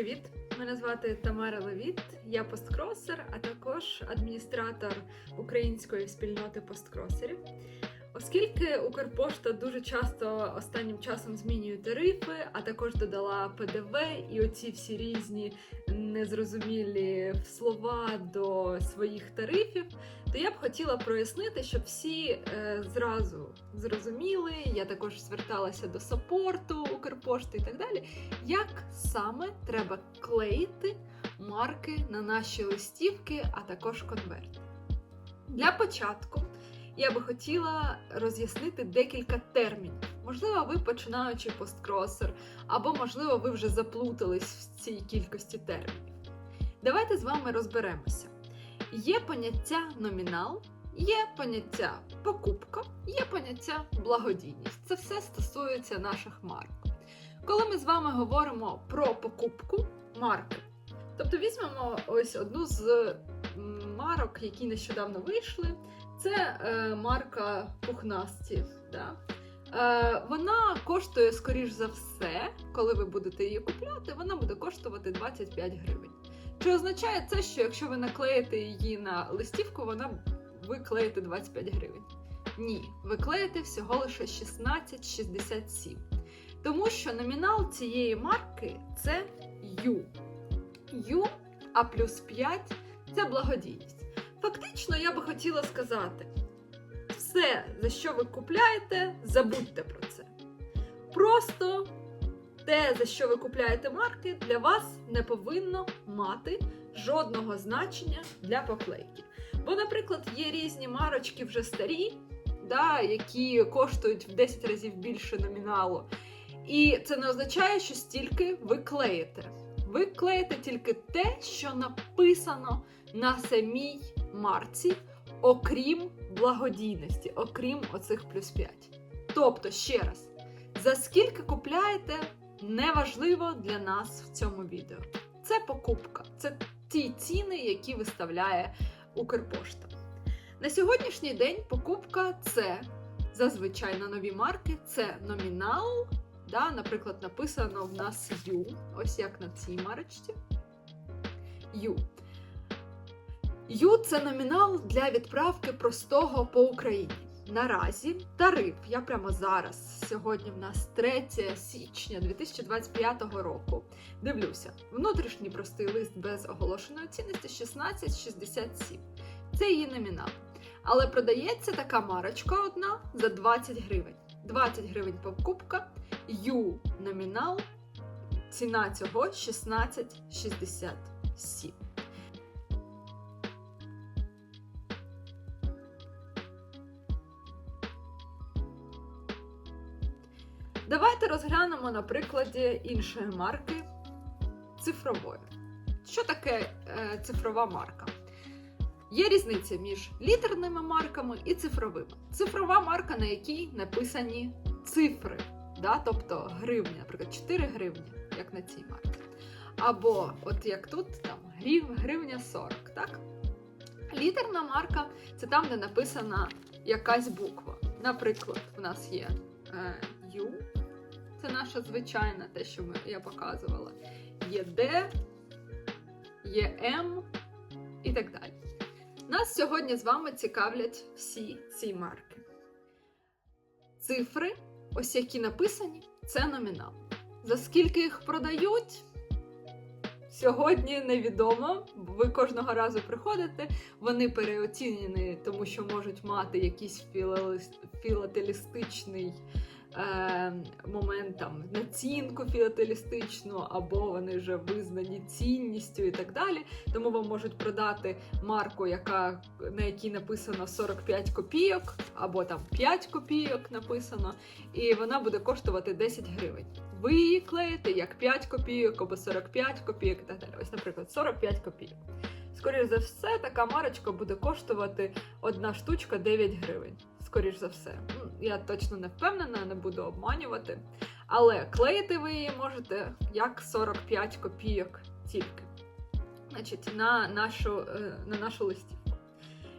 Привіт! Мене звати Тамара Левіт, я посткросер, а також адміністратор української спільноти посткросерів. Оскільки Укрпошта дуже часто останнім часом змінює тарифи, а також додала ПДВ і оці всі різні незрозумілі слова до своїх тарифів, то я б хотіла прояснити, щоб всі е, зразу зрозуміли. Я також зверталася до саппорту Укрпошти і так далі. Як саме треба клеїти марки на наші листівки, а також конверти? Для початку я би хотіла роз'яснити декілька термінів. Можливо, ви починаючи посткросер, або, можливо, ви вже заплутались в цій кількості термінів. Давайте з вами розберемося. Є поняття номінал, є поняття покупка, є поняття благодійність. Це все стосується наших марок. Коли ми з вами говоримо про покупку марки, тобто візьмемо ось одну з марок, які нещодавно вийшли. Це е, марка пухнастів. Да? Е, вона коштує, скоріш за все, коли ви будете її купляти, вона буде коштувати 25 гривень. Чи означає це, що якщо ви наклеїте її на листівку, вона ви клеїте 25 гривень? Ні, ви клеїте всього лише 16,67. Тому що номінал цієї марки це U. U, а плюс 5 це благодійність. Фактично, я би хотіла сказати: все, за що ви купляєте, забудьте про це. Просто те, за що ви купляєте марки, для вас не повинно мати жодного значення для поклейки. Бо, наприклад, є різні марочки вже старі, да, які коштують в 10 разів більше номіналу. І це не означає, що стільки ви клеїте. Ви клеїте тільки те, що написано на самій марці, окрім благодійності, окрім оцих плюс 5. Тобто, ще раз, за скільки купляєте, неважливо для нас в цьому відео. Це покупка, це ті ціни, які виставляє Укрпошта. На сьогоднішній день покупка це зазвичай на нові марки, це номінал. Да, Наприклад, написано в нас U, ось як на цій марочці. U. Ю це номінал для відправки простого по Україні. Наразі тариф, я прямо зараз, сьогодні в нас 3 січня 2025 року. Дивлюся, внутрішній простий лист без оголошеної цінності 16,67. Це її номінал. Але продається така марочка одна за 20 гривень. 20 гривень покупка, Ю номінал, ціна цього 16,67. Давайте розглянемо на прикладі іншої марки цифрової. Що таке е, цифрова марка? Є різниця між літерними марками і цифровими. Цифрова марка, на якій написані цифри, да? тобто гривні, наприклад, 4 гривні, як на цій марці. Або, от як тут, там гривня 40. так? Літерна марка це там, де написана якась буква. Наприклад, в нас є е, U, це наша звичайна, те, що ми, я показувала. Є D, є M і так далі. Нас сьогодні з вами цікавлять всі ці марки. Цифри, ось які написані, це номінал. За скільки їх продають? Сьогодні невідомо, ви кожного разу приходите, вони переоцінені, тому що можуть мати якийсь філателістичний момент там націнку філателістичну, або вони вже визнані цінністю і так далі. Тому вам можуть продати марку, яка, на якій написано 45 копійок, або там 5 копійок написано, і вона буде коштувати 10 гривень. Ви її клеїте як 5 копійок або 45 копійок і так далі. Ось, наприклад, 45 копійок. Скоріше за все, така марочка буде коштувати одна штучка 9 гривень. Скоріш за все. Ну, Я точно не впевнена, не буду обманювати. Але клеїти ви її можете як 45 копійок тільки. Значить, на нашу, е, на нашу листівку.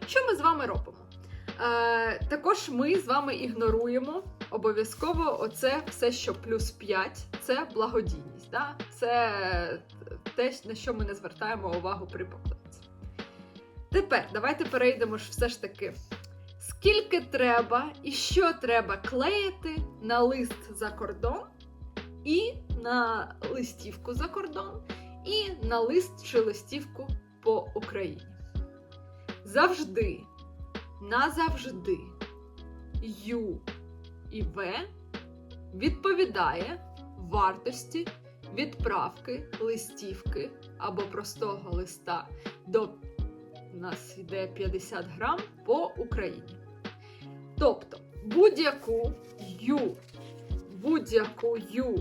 Що ми з вами робимо? Е, також ми з вами ігноруємо обов'язково оце все, що плюс 5, це благодійність. Да? Це те, на що ми не звертаємо увагу при покупці. Тепер давайте перейдемо ж все ж таки. Скільки треба і що треба клеїти на лист за кордон, і на листівку за кордон, і на лист чи листівку по Україні. Завжди, назавжди, Ю і В відповідає вартості відправки листівки або простого листа до у нас йде 50 грам по Україні. Тобто будь-яку Ю, будь-яку Ю,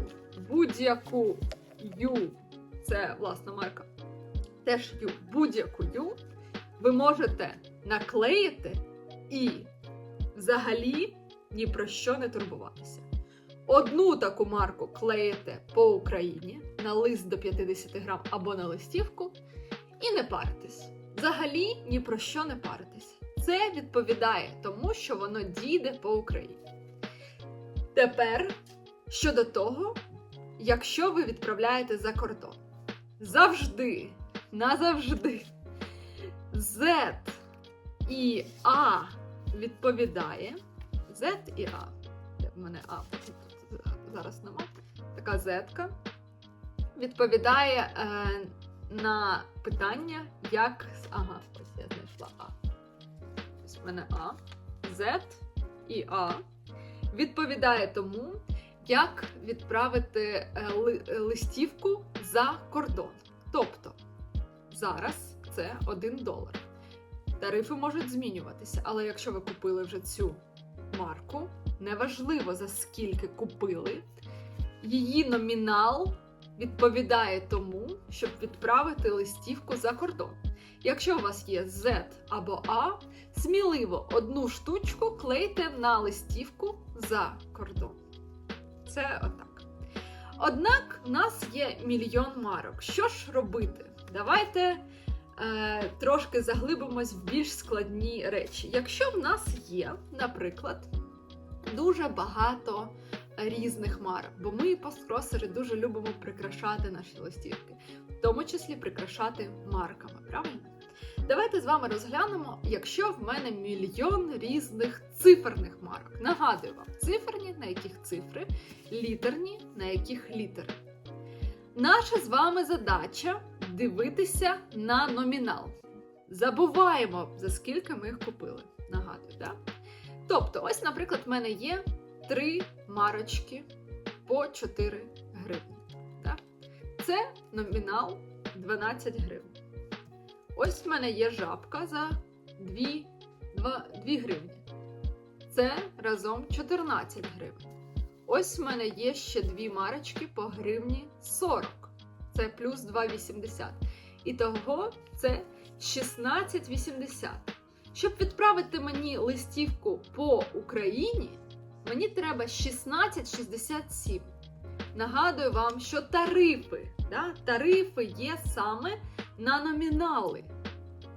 будь-яку Ю, це власна марка, теж Ю, будь-яку Ю ви можете наклеїти і взагалі ні про що не турбуватися. Одну таку марку клеїте по Україні на лист до 50 грам або на листівку, і не паритесь. Взагалі ні про що не паритесь. Це відповідає тому, що воно дійде по Україні. Тепер щодо того, якщо ви відправляєте за кордон, завжди, назавжди, Z і А відповідає. Z і А. Де в мене А зараз нема. Така Z відповідає е, на питання, як. Ага, ось я знайшла А. В мене А. Z і А відповідає тому, як відправити е, е, листівку за кордон. Тобто зараз це 1 долар. Тарифи можуть змінюватися, але якщо ви купили вже цю марку, неважливо за скільки купили, її номінал відповідає тому, щоб відправити листівку за кордон. Якщо у вас є Z або А, сміливо одну штучку клейте на листівку за кордон. Це отак. Однак в нас є мільйон марок. Що ж робити? Давайте е, трошки заглибимось в більш складні речі. Якщо в нас є, наприклад, дуже багато різних марок, бо ми, посткросери, дуже любимо прикрашати наші листівки, в тому числі прикрашати марками, правильно? Давайте з вами розглянемо, якщо в мене мільйон різних циферних марок. Нагадую вам, циферні, на яких цифри, літерні, на яких літери. Наша з вами задача дивитися на номінал. Забуваємо, за скільки ми їх купили. Нагадую, так? Тобто, ось, наприклад, в мене є три марочки по 4 гривні. Так? Це номінал 12 гривень. Ось в мене є жабка за 2, 2, 2 гривні. Це разом 14 гривень. Ось в мене є ще дві марочки по гривні 40. Це плюс 2,80. І того це 16,80. Щоб відправити мені листівку по Україні, мені треба 16,67. Нагадую вам, що тарифи, да, тарифи є саме на номінали.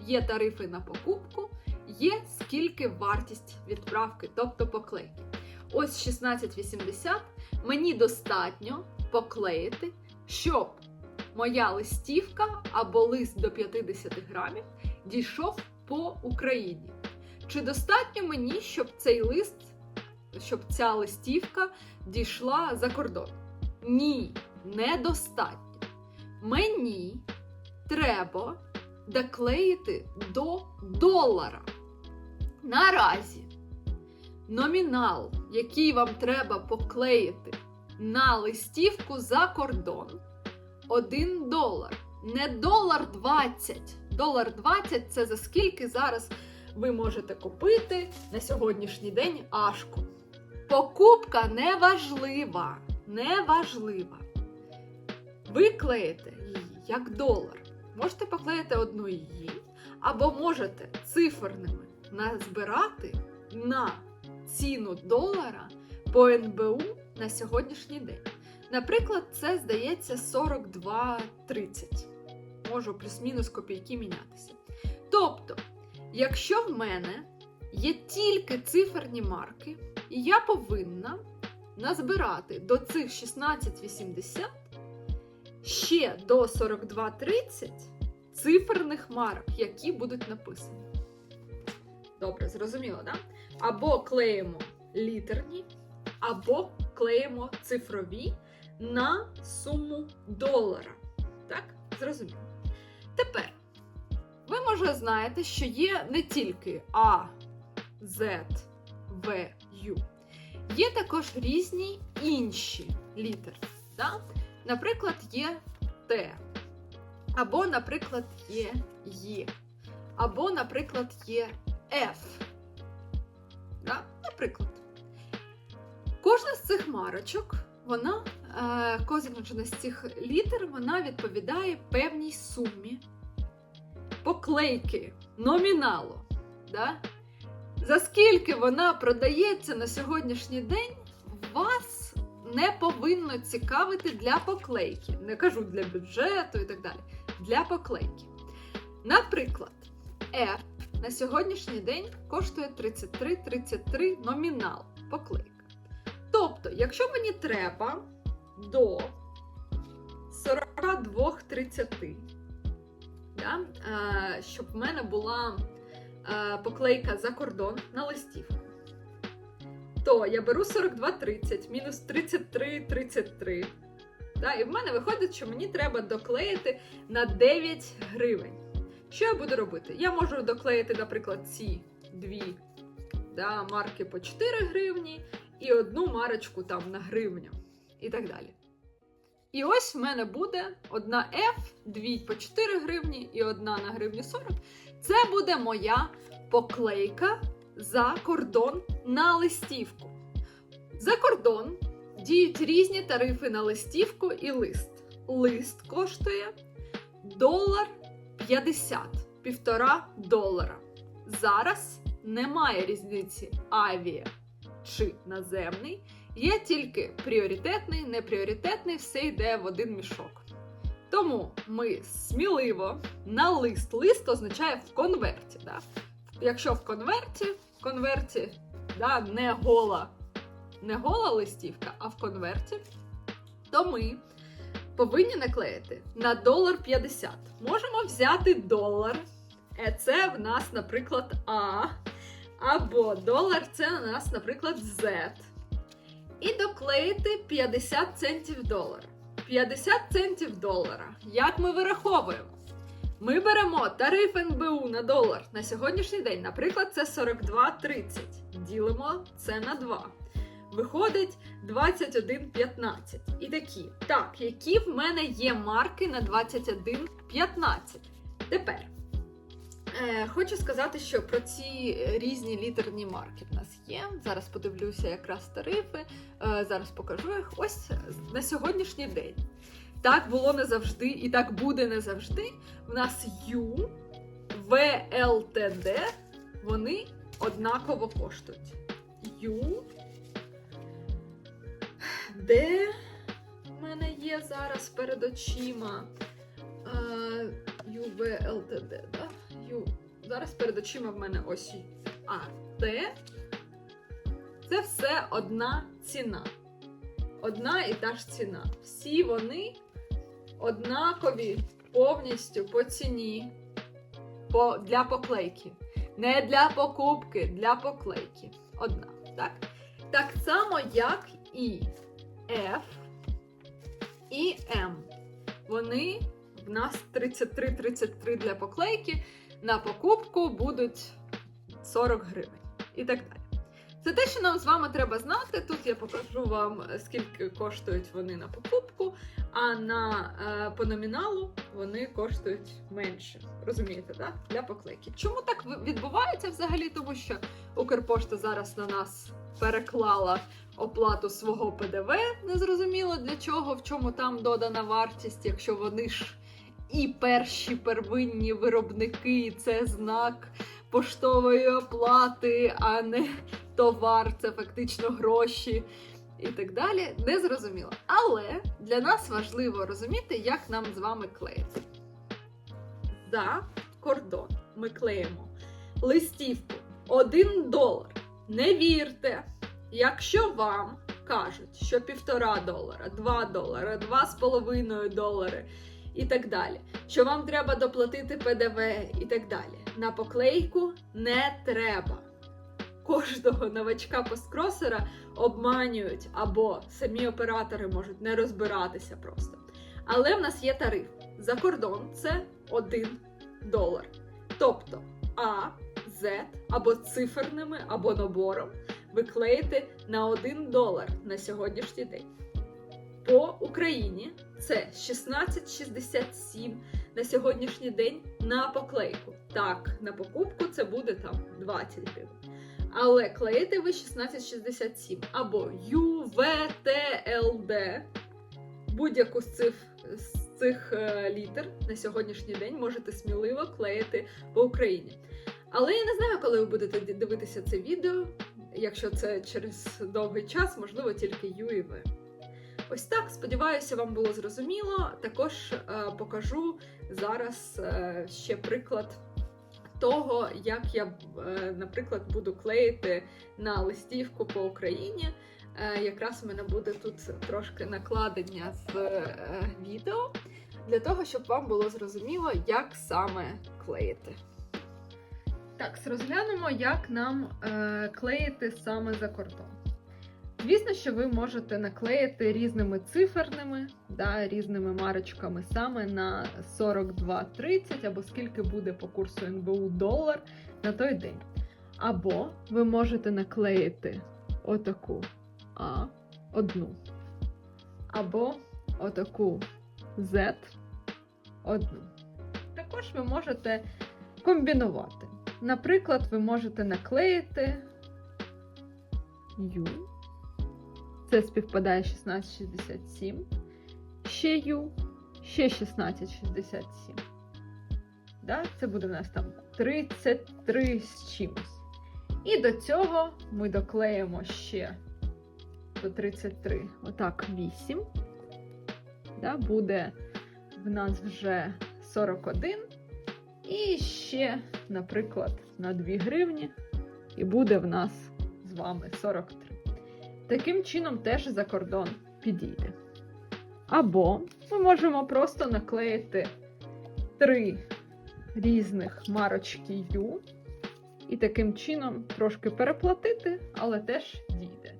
Є тарифи на покупку, є скільки вартість відправки, тобто поклейки. Ось 16,80 мені достатньо поклеїти, щоб моя листівка або лист до 50 грамів дійшов по Україні. Чи достатньо мені, щоб цей лист, щоб ця листівка дійшла за кордон? Ні, недостатньо. Мені треба доклеїти до долара. Наразі номінал, який вам треба поклеїти на листівку за кордон, 1 долар. Не долар 20. Долар 20 це за скільки зараз ви можете купити на сьогоднішній день ашку. Покупка неважлива. Неважлива. Ви клеїте її як долар. Можете поклеїти одну її, або можете циферними назбирати на ціну долара по НБУ на сьогоднішній день. Наприклад, це здається 42,30. Можу плюс-мінус копійки мінятися. Тобто, якщо в мене є тільки циферні марки, і я повинна назбирати до цих 16,80 ще до 42,30 циферних марок, які будуть написані. Добре, зрозуміло? Да? Або клеїмо літерні, або клеїмо цифрові на суму долара. Так? Зрозуміло. Тепер, ви, може, знаєте, що є не тільки А, Z, В, Ю. Є також різні інші літери. Да? Наприклад, є Т. Або, наприклад, є Є. Або, наприклад, є F. Да? Наприклад. Кожна з цих марочок, вона, е, кожна з цих літер, вона відповідає певній сумі поклейки номіналу. Да? За скільки вона продається на сьогоднішній день, вас не повинно цікавити для поклейки. Не кажу для бюджету і так далі. Для поклейки. Наприклад, F на сьогоднішній день коштує 33,33 номінал поклейка. Тобто, якщо мені треба до 42,30, да, е, щоб в мене була е, поклейка за кордон на листівку, то я беру 42,30 мінус 33,33. Да, і в мене виходить, що мені треба доклеїти на 9 гривень. Що я буду робити? Я можу доклеїти, наприклад, ці дві да, марки по 4 гривні і одну марочку там на гривню і так далі. І ось в мене буде одна F, дві по 4 гривні і одна на гривню 40. Це буде моя поклейка за кордон на листівку. За кордон діють різні тарифи на листівку і лист. Лист коштує долар 50, півтора долара. Зараз немає різниці авіа чи наземний. Є тільки пріоритетний, непріоритетний, все йде в один мішок. Тому ми сміливо на лист. Лист означає в конверті. Да? Якщо в конверті, в конверті да, не гола, не гола листівка, а в конверті, то ми повинні наклеїти на долар 50. Можемо взяти долар. Е, Це в нас, наприклад, А. Або долар це у нас, наприклад, Z. І доклеїти 50 центів долара. 50 центів долара. Як ми вираховуємо? Ми беремо тариф НБУ на долар на сьогоднішній день, наприклад, це 42,30. Ділимо це на 2. Виходить 21,15. І такі. Так, які в мене є марки на 21,15? Тепер. Е, Хочу сказати, що про ці різні літерні марки в нас є. Зараз подивлюся якраз тарифи. Е, Зараз покажу їх. Ось на сьогоднішній день. Так було не завжди, і так буде не завжди. В нас Ю, ВЛТД, вони однаково коштують. Ю, де в мене є зараз перед очима ЮВЛТД, да? Ю. Зараз перед очима в мене ось А, Т. Це все одна ціна. Одна і та ж ціна. Всі вони однакові повністю по ціні по, для поклейки. Не для покупки, для поклейки. Одна. Так? так само, як і F і М. Вони в нас 33-33 для поклейки. На покупку будуть 40 гривень. І так далі. Це те, що нам з вами треба знати. Тут я покажу вам, скільки коштують вони на покупку, а на е, по номіналу вони коштують менше. Розумієте, так? Для поклейки. Чому так відбувається взагалі? Тому що Укрпошта зараз на нас переклала оплату свого ПДВ. Незрозуміло для чого, в чому там додана вартість, якщо вони ж і перші первинні виробники, і це знак поштової оплати, а не товар, це фактично гроші і так далі. Не зрозуміло. Але для нас важливо розуміти, як нам з вами клеїти. За кордон ми клеїмо листівку 1 долар. Не вірте, якщо вам кажуть, що півтора долара, 2 долара, 2,5 долари і так далі. Що вам треба доплатити ПДВ і так далі. На поклейку не треба. Кожного новачка посткросера обманюють або самі оператори можуть не розбиратися просто. Але в нас є тариф. За кордон це 1 долар. Тобто А, Z або циферними, або набором ви клеїте на 1 долар на сьогоднішній день. По Україні це 16,67 на сьогоднішній день на поклейку. Так, на покупку це буде там 20 гривень. Але клеїте ви 1667 або U, V, T, L, D. Будь-яку з цих, з цих е, літер на сьогоднішній день можете сміливо клеїти по Україні. Але я не знаю, коли ви будете дивитися це відео. Якщо це через довгий час, можливо, тільки U і V. Ось так, сподіваюся, вам було зрозуміло. Також е, покажу зараз е, ще приклад того, як я, е, наприклад, буду клеїти на листівку по Україні. Е, Якраз у мене буде тут трошки накладення з е, відео для того, щоб вам було зрозуміло, як саме клеїти. Так, розглянемо, як нам клеїти саме за кордон. Звісно, що ви можете наклеїти різними циферними, да, різними марочками саме на 42,30 або скільки буде по курсу НБУ долар на той день. Або ви можете наклеїти отаку А одну. Або отаку Z одну. Також ви можете комбінувати. Наприклад, ви можете наклеїти U. Це співпадає 1667. Ще U, ще 1667. Да? Це буде у нас там 33 з чимось. І до цього ми доклеїмо ще до 33, отак 8. Да? Буде в нас вже 41. І ще, наприклад, на 2 гривні. І буде в нас з вами 43. Таким чином теж за кордон підійде. Або ми можемо просто наклеїти три різних марочки U і таким чином трошки переплатити, але теж дійде.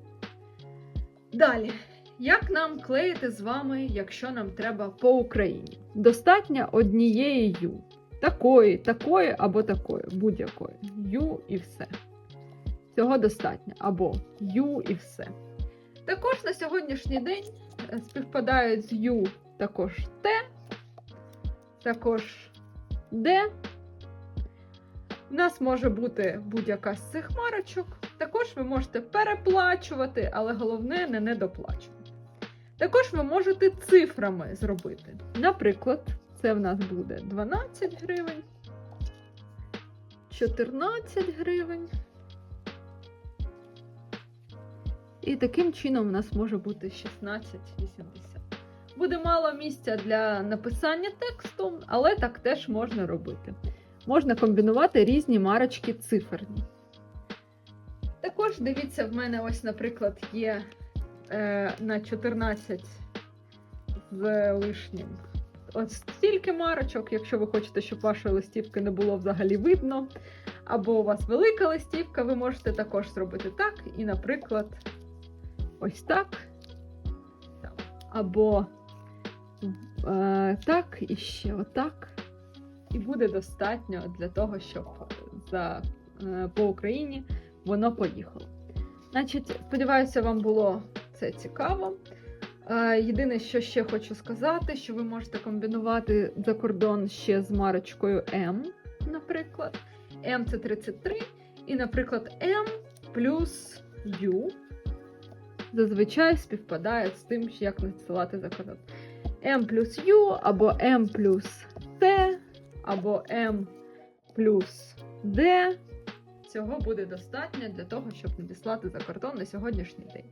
Далі, як нам клеїти з вами, якщо нам треба по Україні? Достатньо однієї U. Такої, такої або такої, будь-якої. U і все. Цього достатньо. Або U і все. Також на сьогоднішній день е, співпадають з U також T, також D. У нас може бути будь-яка з цих марочок. Також ви можете переплачувати, але головне не недоплачувати. Також ви можете цифрами зробити. Наприклад, це в нас буде 12 гривень, 14 гривень. І таким чином у нас може бути 16,80. Буде мало місця для написання тексту, але так теж можна робити. Можна комбінувати різні марочки циферні. Також дивіться, в мене ось, наприклад, є е, на 14 з лишнім. От стільки марочок, якщо ви хочете, щоб вашої листівки не було взагалі видно. Або у вас велика листівка, ви можете також зробити так. І, наприклад, ось так. Або е, так, і ще отак. І буде достатньо для того, щоб за, е, по Україні воно поїхало. Значить, сподіваюся, вам було це цікаво. Е, Єдине, що ще хочу сказати, що ви можете комбінувати за кордон ще з марочкою М, наприклад. М це 33, і, наприклад, М плюс U зазвичай співпадають з тим, як надсилати за кордон. М плюс U або М плюс Т, або М плюс D. Цього буде достатньо для того, щоб надіслати за кордон на сьогоднішній день.